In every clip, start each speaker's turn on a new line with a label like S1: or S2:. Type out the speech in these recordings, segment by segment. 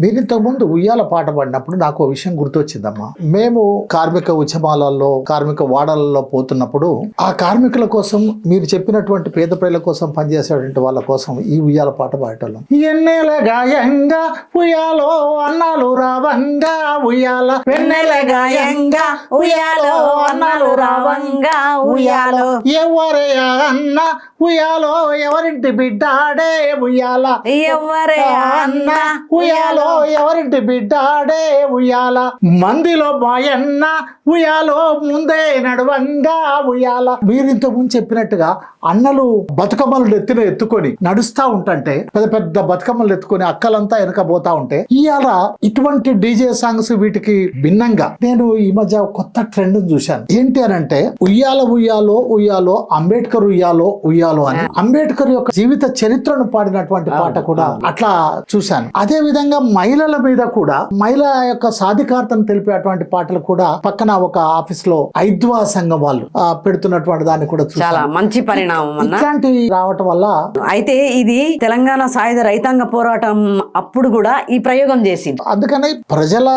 S1: మీరు ఇంతకుముందు ఉయ్యాల పాట పాడినప్పుడు నాకు విషయం గుర్తొచ్చిందమ్మా. మేము కార్మిక ఉద్యమాలలో కార్మిక వాడలలో పోతున్నప్పుడు ఆ కార్మికుల కోసం మీరు చెప్పినటువంటి పేద ప్రజల కోసం పనిచేసేటువంటి వాళ్ళ కోసం ఈ ఉయ్యాల పాట పాడేటోళ్ళం. ఎన్నెల గాయంగా ఉయ్యాలో అన్నాలు రావంగా ఉయ్యాల వెన్నెల గాయంగా
S2: ఉయ్యాలో అన్నాలు రావంగా ఉయ్యాలో
S1: ఎవరే అన్న ఉయ్యాలో ఎవరింటి బిడ్డాడే ఉయ్యాల
S2: ఎవరే అన్న
S1: ఉయ్యాలో ఎవరింటి బిడ్డాడే ఉయ్యాల? మందిలో బాయన్న ఉయ్యాలో ముందే నడవంగా ఉయ్యాల. మీరు ముందు చెప్పినట్టుగా అన్నలు బతుకమ్మలు ఎత్తిన ఎత్తుకొని నడుస్తా ఉంటంటే పెద్ద పెద్ద బతుకమ్మలు ఎత్తుకొని అక్కలంతా వెనక పోతా ఉంటే ఇవాళ ఇటువంటి డీజే సాంగ్స్ వీటికి భిన్నంగా నేను ఈ మధ్య కొత్త ట్రెండ్ చూశాను. ఏంటి అని అంటే ఉయ్యాల ఉయ్యాలో ఉయ్యాలో అంబేద్కర్ ఉయ్యాలో ఉయ్యాలో అని. అంబేద్కర్ యొక్క జీవిత చరిత్రను పాడినటువంటి పాట కూడా అట్లా చూశాను. అదే విధంగా మహిళల మీద కూడా మహిళ యొక్క సాధికారతను తెలిపేటువంటి పాటలు కూడా పక్కన ఒక ఆఫీస్లో ఐద్వా సంఘం వాళ్ళు పెడుతున్నటువంటి దాన్ని కూడా
S2: చాలా మంచి పరిణామం
S1: ఇట్లాంటివి రావటం వల్ల
S2: అయితే ఇది తెలంగాణ సాయుధ రైతాంగ పోరాటం అప్పుడు కూడా ఈ ప్రయోగం చేసింది.
S1: అందుకని ప్రజల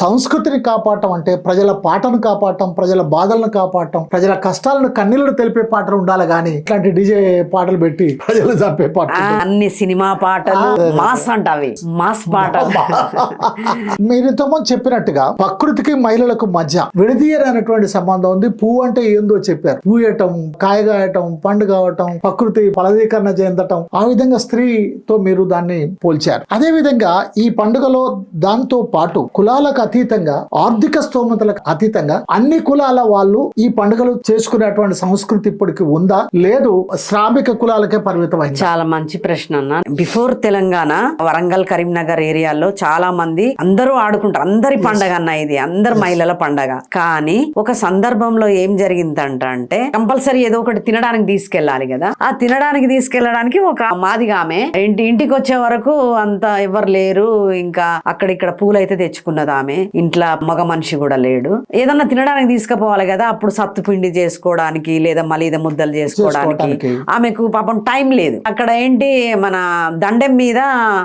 S1: సంస్కృతిని కాపాడటం అంటే ప్రజల పాటను కాపాడటం ప్రజల బాధలను కాపాడటం ప్రజల కష్టాలను కన్నీళ్ళు తెలిపే పాటలు ఉండాలి కానీ ఇట్లాంటి డీజే పాటలు పెట్టి ప్రజలు చంపే పాటలు.
S2: అన్ని సినిమా పాటలు మాస్ అంట అవి మాస్ పాటలు.
S1: మీరు ఇంతకుముందు చెప్పినట్టుగా ప్రకృతికి మహిళలకు మధ్య విడదీయరైనటువంటి సంబంధం ఉంది. పువ్వు అంటే ఏందో చెప్పారు. పూయటం కాయగాయటం పండు కావటం ప్రకృతి ఫలదీకరణ చెందటం ఆ విధంగా స్త్రీతో మీరు దాన్ని పోల్చారు. అదే విధంగా ఈ పండుగలో దాంతో పాటు కులాలకు అతీతంగా ఆర్థిక స్తోమతలకు అతీతంగా అన్ని కులాల వాళ్ళు ఈ పండుగలు చేసుకునేటువంటి సంస్కృతి ఇప్పటికి ఉందా? లేదు శ్రామిక కులాలకే పరిమితమైంది?
S2: చాలా మంచి ప్రశ్న అన్న. బిఫోర్ తెలంగాణ వరంగల్ కరీంనగర్ ఏరియాలో చాలా మంది అందరూ ఆడుకుంటారు. అందరి పండగ అన్న ఇది. అందరు మహిళల పండగ. కానీ ఒక సందర్భంలో ఏం జరిగిందంట అంటే కంపల్సరీ ఏదో ఒకటి తినడానికి తీసుకెళ్ళాలి కదా. ఆ తినడానికి తీసుకెళ్ళడానికి ఒక మాదిగా ఆమె ఇంటి ఇంటికి వచ్చే వరకు అంత ఎవరు లేరు. ఇంకా అక్కడిక్కడ పూలు అయితే తెచ్చుకున్నది ఆమె. ఇంట్లో మగ మనిషి కూడా లేడు. ఏదన్నా తినడానికి తీసుకుపోవాలి కదా. అప్పుడు సత్తు పిండి చేసుకోవడానికి లేదా మలీద ముద్దలు చేసుకోవడానికి. ఆమెకు పాపం టైం లేదు. అక్కడ ఏంటి? మన దండెం మీద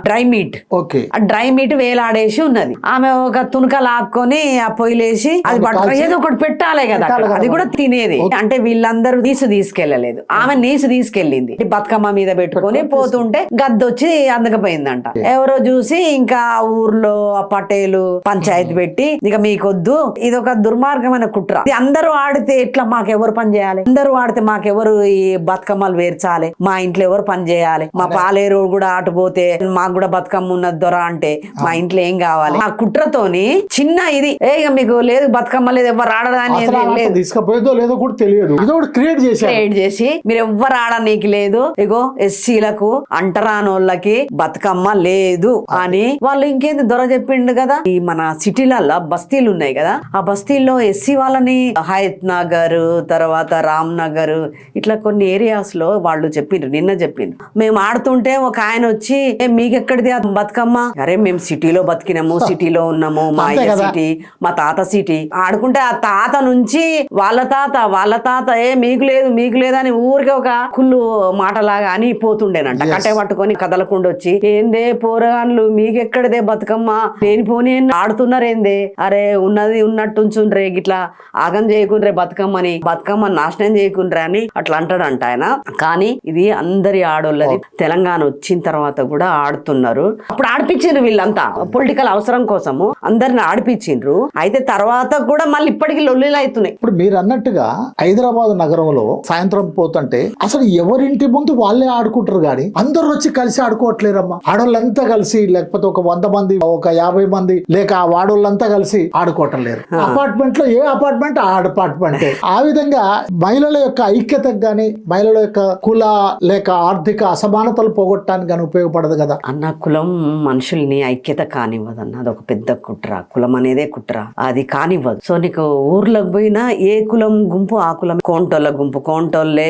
S2: dry meat.
S1: Okay.
S2: Dry meat వేలాడేసి ఉన్నది. ఆమె ఒక తునక లాక్కొని ఆ పొయ్యిలేసి అది పట్టుకొని ఏదో ఒకటి పెట్టాలి కదా. అది కూడా తినేది. అంటే వీళ్ళందరూ నీసు తీసుకెళ్ళలేదు ఆమె నీసు తీసుకెళ్ళింది. బతుకమ్మ మీద పెట్టుకొని పోతుంటే గద్దొచ్చి అందకపోయిందంట. ఎవరో చూసి ఇంకా ఆ ఊర్లో ఆ పటేలు పంచాయతీ పెట్టి ఇక మీకొద్దు. ఇది ఒక దుర్మార్గమైన కుట్ర. ఇది అందరూ ఆడితే ఎట్లా మాకెవరు పని చేయాలి? అందరూ ఆడితే మాకెవరు ఈ బతుకమ్మలు వేర్చాలి మా ఇంట్లో ఎవరు పని చేయాలి? మా పాలేరు కూడా ఆటు పోతే మాకు కూడా బతుకమ్మ ఉన్నది దొర అంటే మా ఇంట్లో ఏం కావాలి? ఆ కుట్రతోని చిన్న ఇది ఏ మీకు లేదు బతుకమ్మ లేదు ఎవరు ఆడదాని
S1: అసలు ఆ
S2: లేదు.
S1: తీసుకపోయేదో లేదో కూడా తెలియదు. క్రియేట్ చేశారు.
S2: క్రియేట్ చేసి మీరు ఎవ్వరు ఆడనీకి లేదు. ఇగో ఎస్సీలకు అంటరానోళ్ళకి బతుకమ్మ లేదు అని వాళ్ళు ఇంకేంది దొర చెప్పిండు కదా? ఈ మన సిటీలల్లో బస్తీలు ఉన్నాయి కదా? ఆ బస్తీల్లో ఎస్సీ వాళ్ళని హయత్ నగర్ తర్వాత రామ్ నగర్ ఇట్లా కొన్ని ఏరియాస్లో వాళ్ళు చెప్పిండ్రు నిన్న చెప్పిండ్రు. మేము ఆడుతుంటే ఒక ఆయన వచ్చి "ఏ, మీకెక్కడిది బతుకమ్మ? అరే మేము సిటీలో బతికినాము సిటీలో ఉన్నాము మా అయ్య. సిటీ మా తాత సిటీ. ఆడుకుంటే ఆ తాత నుంచి వాళ్ళ తాత వాళ్ళ తాత ఏ మీకు లేదు మీకు లేదని ఊరికే ఒక కుళ్ళు మాటలాగా అని పోతుండేనంట కట్టె పట్టుకొని కదలకుండా వచ్చి ఏందే పోరగాన్లు మీకెక్కడిదే బతుకమ్మ? లేని పోనీ ఆడుతున్నారేందే? అరే ఉన్నది ఉన్నట్టు ఉంచుండ్రే గిట్లా ఆగం చేయకుండ్రే బతుకమ్మని బతుకమ్మ నాశనం చేయకుండ్రే అని అట్లా అంటాడంట ఆయన. కానీ ఇది అందరి ఆడోళ్ళది. తెలంగాణ వచ్చిన తర్వాత కూడా ఆడుతున్నారు. అప్పుడు ఆడిపించిండ్రు వీళ్ళంతా పొలిటికల్ అవసరం కోసము అందరిని ఆడిపించిండ్రు. అయితే తర్వాత కూడా మళ్ళీ ఇప్పటికి లొల్లిలు అవుతున్నాయి.
S1: ఇప్పుడు మీరు అన్నట్టుగా హైదరాబాద్ నగరంలో సాయంత్రం పోతుంటే అసలు ఎవరింటి ముందు వాళ్ళే ఆడుకుంటారు కానీ అందరూ వచ్చి కలిసి ఆడుకోవట్లేరమ్మా. ఆడోళ్ళంతా కలిసి లేకపోతే ఒక వంద మంది ఒక యాభై మంది లేక ఆ వాడోళ్ళంతా కలిసి ఆడుకోవటం లేరు అపార్ట్మెంట్లో ఏ అపార్ట్మెంట్? ఆ అపార్ట్మెంట్. ఆ విధంగా మహిళల యొక్క ఐక్యతకు గాని మహిళల యొక్క కుల లేక ఆర్థిక అసమానతలు పోగొట్టడానికి కానీ ఉపయోగపడదు కదా.
S2: అన్న కులం మనుషుల్ని మనల్ని ఐక్యత కానివ్వదు అన్న అదొక పెద్ద కుట్ర. కులం అనేదే కుట్ర. అది కానివ్వదు. సో నీకు ఊర్లోకి పోయినా ఏ కులం గుంపు ఆ కులం కోంటోళ్ళ గుంపు. కోంటోళ్ళే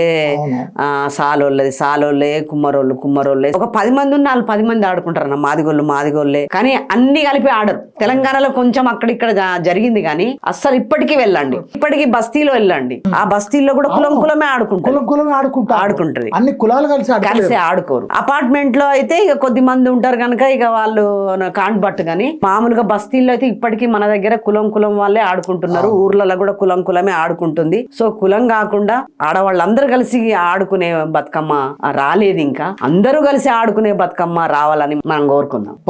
S2: సాలోళ్ళది. సాలోళ్ళే కుమ్మరోళ్ళు కుమ్మరోళ్ళే. ఒక పది మంది ఉన్న వాళ్ళు పది మంది ఆడుకుంటారు అన్న మాదిగోళ్ళు మాదిగోళ్ళే. కానీ అన్ని కలిపి ఆడరు. తెలంగాణలో కొంచెం అక్కడిక్కడ జరిగింది కానీ అస్సలు ఇప్పటికీ వెళ్ళండి. ఇప్పటికీ బస్తీలో వెళ్ళండి. ఆ బస్తీల్లో కూడా కులం కులమే ఆడుకుంటారు.
S1: కులం కులం ఆడుకుంటా
S2: ఆడుకుంటది
S1: అన్ని కులాలు కలిసి ఆడుకుంటారు
S2: కలిసి ఆడుకోరు. అపార్ట్మెంట్లో అయితే ఇక కొద్ది మంది ఉంటారు కనుక ఇక వాళ్ళు కాంట్ బట్టు కానీ మామూలుగా బస్తీల్లో అయితే ఇప్పటికీ మన దగ్గర కులం కులం వాళ్ళే ఆడుకుంటున్నారు. ఊర్లలో కూడా కులం కులమే ఆడుకుంటుంది. సో కులం కాకుండా ఆడవాళ్ళందరూ కలిసి ఆడుకునే బతుకమ్మ రాలేదు ఇంకా. అందరూ కలిసి ఆడుకునే బతుకమ్మ రావాలని మనం కోరుకుందాం.